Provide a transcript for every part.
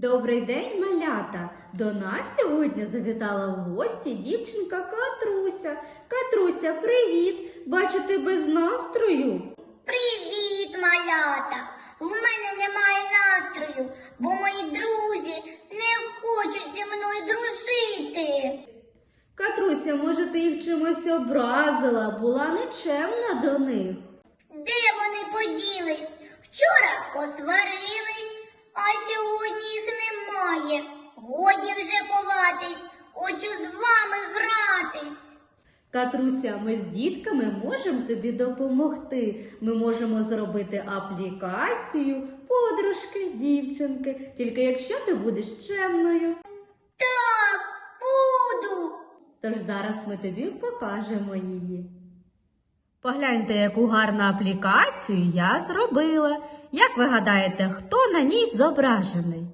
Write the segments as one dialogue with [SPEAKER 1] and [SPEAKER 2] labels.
[SPEAKER 1] Добрий день, малята! До нас сьогодні завітала в гості дівчинка Катруся. Катруся, привіт! Бачу ти без настрою.
[SPEAKER 2] Привіт, малята! У мене немає настрою, бо мої друзі не хочуть зі мною дружити.
[SPEAKER 1] Катруся, може, ти їх чимось образила, була нечемна до них.
[SPEAKER 2] Де вони поділись? Вчора посварились, а сьогодні їх немає. Годі вже ховатись, хочу з вами гратись.
[SPEAKER 1] Катруся, ми з дітками можемо тобі допомогти. Ми можемо зробити аплікацію, подружки, дівчинки, тільки якщо ти будеш чемною.
[SPEAKER 2] Так, буду.
[SPEAKER 1] Тож зараз ми тобі покажемо її. Погляньте, яку гарну аплікацію я зробила. Як ви гадаєте, хто на ній зображений?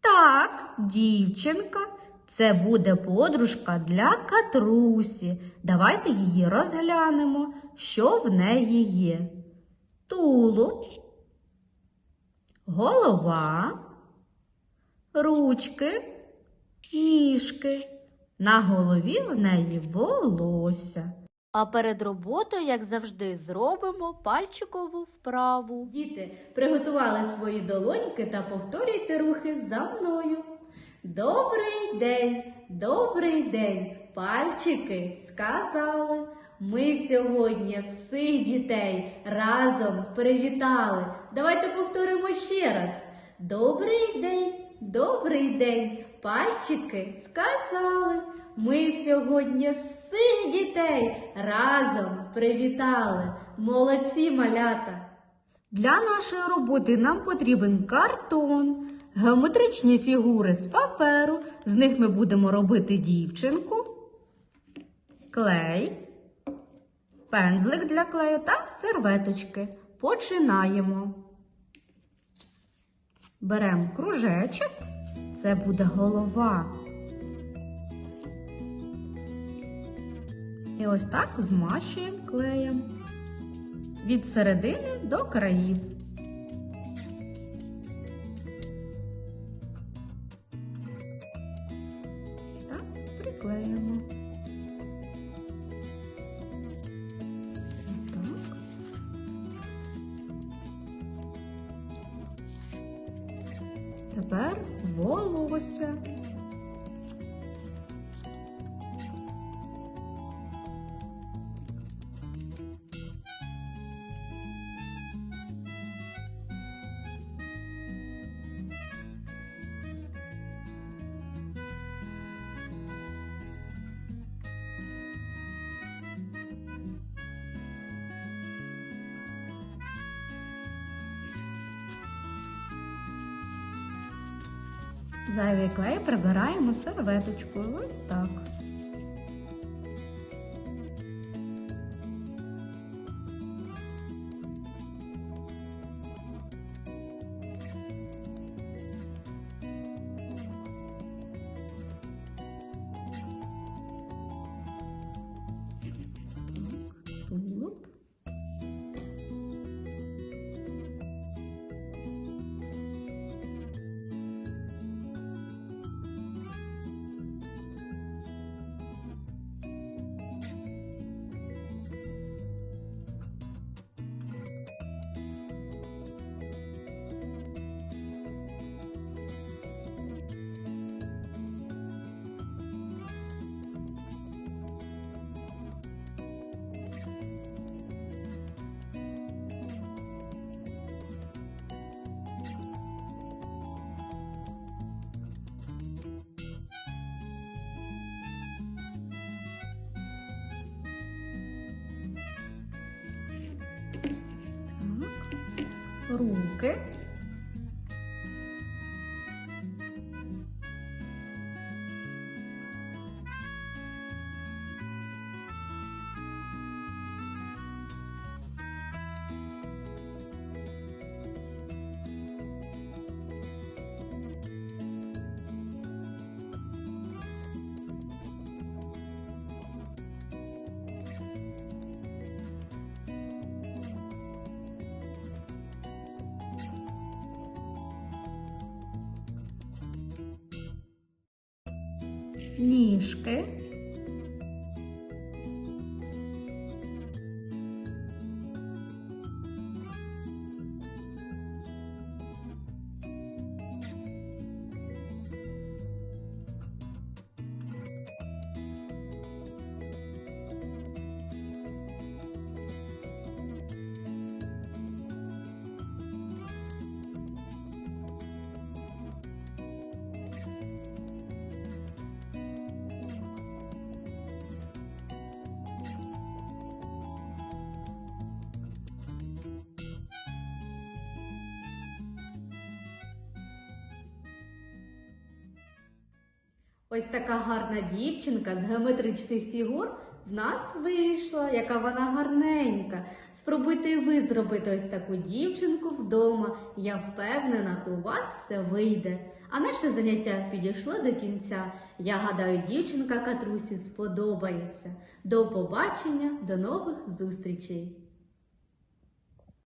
[SPEAKER 1] Так, дівчинка. Це буде подружка для катрусі. Давайте її розглянемо, що в неї є. Тулуб, голова, ручки, ніжки. На голові в неї волосся. А перед роботою, як завжди, зробимо пальчикову вправу. Діти, приготували свої долоньки та повторюйте рухи за мною. Добрий день, добрий день, пальчики сказали. Ми сьогодні всіх дітей разом привітали. Давайте повторимо ще раз. Добрий день, добрий день, пальчики сказали. Ми сьогодні всіх дітей разом привітали. Молодці малята! Для нашої роботи нам потрібен картон, геометричні фігури з паперу. З них ми будемо робити дівчинку, клей, пензлик для клею та серветочки. Починаємо. Беремо кружечок, це буде голова. І ось так змащуємо клеєм від середини до країв. Так, приклеїмо. Тепер волосся. Зайвий клей прибираємо серветочкою. Ось так. Руки. Ніжки. Ось така гарна дівчинка з геометричних фігур в нас вийшла, яка вона гарненька. Спробуйте і ви зробити ось таку дівчинку вдома. Я впевнена, у вас все вийде. А наше заняття підійшло до кінця. Я гадаю, дівчинка Катрусі сподобається. До побачення, до нових зустрічей!